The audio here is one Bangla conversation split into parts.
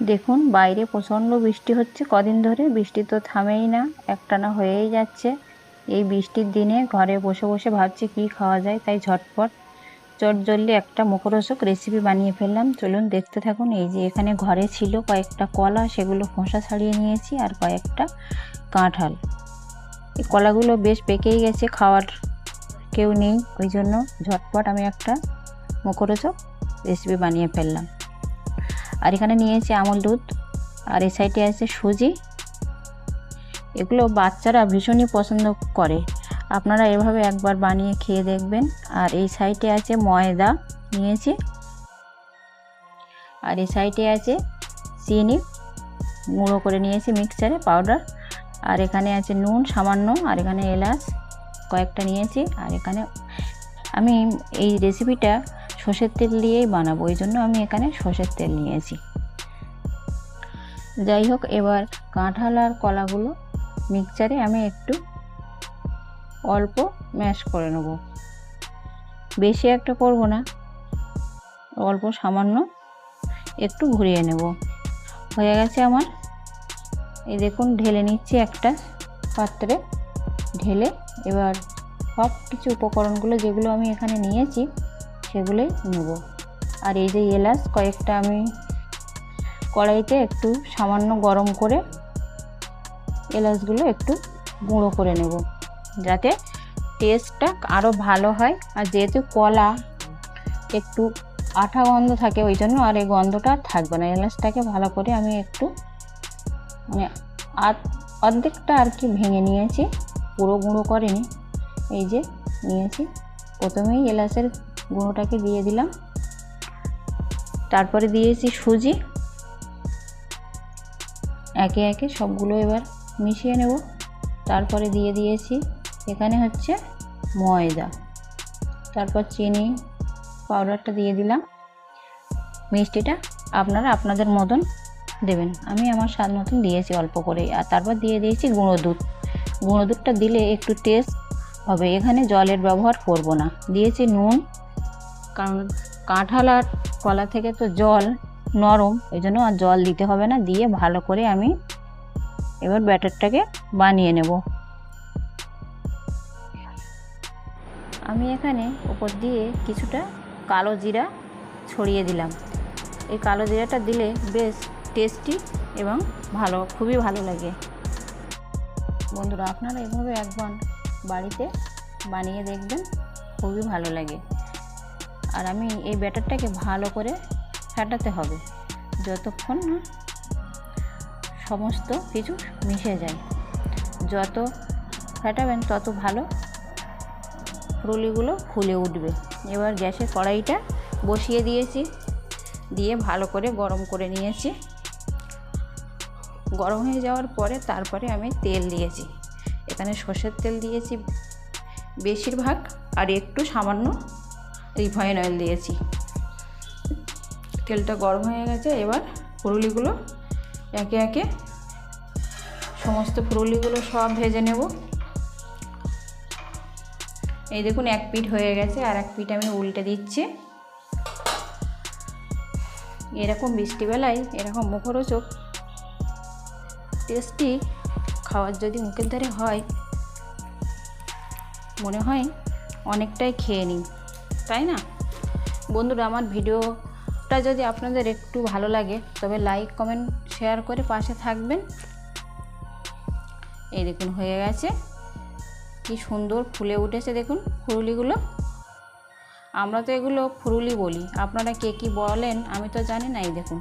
দেখুন, বাইরে প্রচণ্ড বৃষ্টি হচ্ছে। কদিন ধরে বৃষ্টি তো থামেই না, একটানা হয়েই যাচ্ছে। এই বৃষ্টির দিনে ঘরে বসে বসে ভাবছি কী খাওয়া যায়, তাই ঝটপট চট জলদি একটা মুখরোচক রেসিপি বানিয়ে ফেললাম। চলুন দেখতে থাকুন, এই যে এখানে ঘরে ছিল কয়েকটা কলা, সেগুলো খোসা ছাড়িয়ে নিয়েছি আর কয়েকটা কাঁঠাল। এই কলাগুলো বেশ পেকেই গেছে, খাওয়ার কেউ নেই। ওই জন্য ঝটপট আমি একটা মুখরোচক রেসিপি বানিয়ে ফেললাম। এখানে নিয়েছি আমল দুধ, আর এই সাইডে আছে সুজি। এগুলো বাচ্চারা ভীষণই পছন্দ করে। আপনারা এভাবে একবার বানিয়ে খেয়ে দেখবেন। আর এই সাইডে আছে ময়দা নিয়েছি আর এই সাইডে আছে চিনি গুঁড়ো করে নিয়েছি মিক্সচারে পাউডার। আর এখানে আছে নুন সামান্য, আর এখানে এলাচ কয়েকটা নিয়েছি আর এখানে আমি এই রেসিপিটা সর্ষের তেল দিয়েই বানাবো ওই জন্য আমি এখানে সর্ষের তেল নিয়েছি। যাই হোক, এবার কাঁঠাল আর কলাগুলো মিক্সচারে আমি একটু অল্প ম্যাশ করে নেব। বেশি একটা করব না, অল্প সামান্য একটু ঘুরিয়ে নেব। হয়ে গেছে আমার, এই দেখুন, ঢেলে নিচ্ছি একটা পাত্রে। ঢেলে এবার সব কিছু উপকরণগুলো যেগুলো আমি এখানে নিয়েছি সেগুলোই নেব। আর এই যে এলাচ কয়েকটা আমি কড়াইতে একটু সামান্য গরম করে এলাচগুলো একটু গুঁড়ো করে নেব, যাতে টেস্টটা আরও ভালো হয়। আর যেহেতু কলা একটু আঠা গন্ধ থাকে, ওই জন্য আর এই গন্ধটা আর থাকবে না। এলাচটাকে ভালো করে আমি একটু মানে অর্ধেকটা আর কি ভেঙে নিয়েছি, পুরো গুঁড়ো করেনি। এই যে নিয়েছি। প্রথমেই এলাচের গুঁড়োটাকে দিয়ে দিলাম। তারপরে দিয়েছি সুজি। একে একে সবগুলো এবার মিশিয়ে নেব। তারপরে দিয়ে দিয়েছি এখানে হচ্ছে ময়দা। তারপর চিনি পাউডারটা দিয়ে দিলাম। মিষ্টিটা আপনারা আপনাদের মতন দেবেন। আমি আমার স্বাদ মতন দিয়েছি অল্প করে আর তারপর দিয়ে দিয়েছি গুঁড়ো দুধ। গুঁড়ো দুধটা দিলে একটু টেস্ট হবে। এখানে জলের ব্যবহার করব না। দিয়েছি নুন কারণ কাঁঠাল আর কলা থেকে তো জল নরম, এই জন্য আর জল দিতে হবে না। দিয়ে ভালো করে আমি এবার ব্যাটারটাকে বানিয়ে নেব। আমি এখানে উপর দিয়ে কিছুটা কালো জিরা ছড়িয়ে দিলাম। এই কালো জিরাটা দিলে বেশ টেস্টি এবং ভালো, খুবই ভালো লাগে। বন্ধুরা, আপনারা এভাবে একবার বাড়িতে বানিয়ে দেখবেন, খুবই ভালো লাগে। আর আমি এই ব্যাটারটাকে ভালো করে ফাটাতে হবে। যতক্ষণ না সমস্ত কিছু মিশে যায়। যত ফাটাবেন তত ভালো রুলিগুলো ফুলে উঠবে। এবার গ্যাসের কড়াইটা বসিয়ে দিয়েছি। দিয়ে ভালো করে গরম করে নিয়েছি। গরম হয়ে যাওয়ার পরে তারপরে আমি তেল দিয়েছি। এখানে সর্ষের তেল দিয়েছি বেশিরভাগ, আর একটু সামান্য রিফাইন অয়েল দিয়েছি। তেলটা গরম হয়ে গেছে, এবার ফুরুলিগুলো একে একে সমস্ত ফুরুলিগুলো সব ভেজে নেব। এই দেখুন, এক পিঠ হয়ে গেছে, আর এক পিঠ আমি উল্টে দিচ্ছি। এরকম বৃষ্টিবেলায় এরকম মুখরোচক টেস্টি খাওয়ার যদি মুখের ধারে হয়, মনে হয় অনেকটাই খেয়ে নিই তাই না? বন্ধুরা, আমার ভিডিওটা যদি আপনাদের একটু ভালো লাগে, তবে লাইক কমেন্ট শেয়ার করে পাশে থাকবেন। এই দেখুন, হয়ে গেছে। কি সুন্দর ফুলে উঠেছে দেখুন ফুরুলিগুলো আমরা তো এগুলো ফুরুলি বলি। আপনারা কে কী বলেন আমি তো জানি না, এই দেখুন।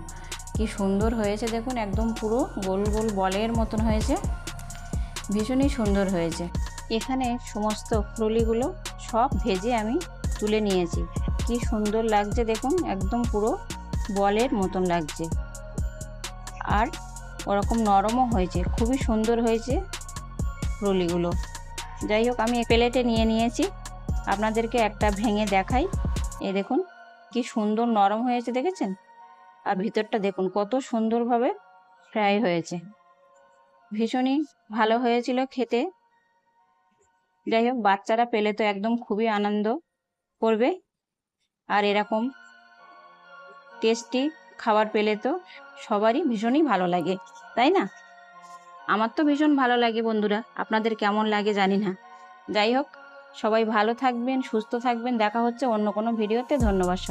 কি সুন্দর হয়েছে দেখুন, একদম পুরো গোল গোল বলের মতন হয়েছে। ভীষণই সুন্দর হয়েছে। এখানে সমস্ত ফুরুলিগুলো সব ভেজে আমি তুলে নিয়েছি। কি সুন্দর লাগছে দেখুন, একদম পুরো বলের মতন লাগছে। আর ওরকম নরমও হয়েছে, খুবই সুন্দর হয়েছে রুলিগুলো। যাই হোক, আমি প্লেটে নিয়ে নিয়েছি। আপনাদেরকে একটা ভেঙে দেখাই। এ দেখুন, কি সুন্দর নরম হয়েছে দেখেছেন? আর ভিতরটা দেখুন, কত সুন্দরভাবে ফ্রাই হয়েছে। ভীষণই ভালো হয়েছিল খেতে। যাই হোক, বাচ্চারা পেলে তো একদম খুবই আনন্দ। করবে আর এরকম টেস্টি খাবার পেলে তো সবারই ভীষণই ভালো লাগে, তাই না? আমার তো ভীষণ ভালো লাগে বন্ধুরা, আপনাদের কেমন লাগে জানি না। যাই হোক, সবাই ভালো থাকবেন, সুস্থ থাকবেন, দেখা হচ্ছে অন্য কোনো ভিডিওতে ধন্যবাদ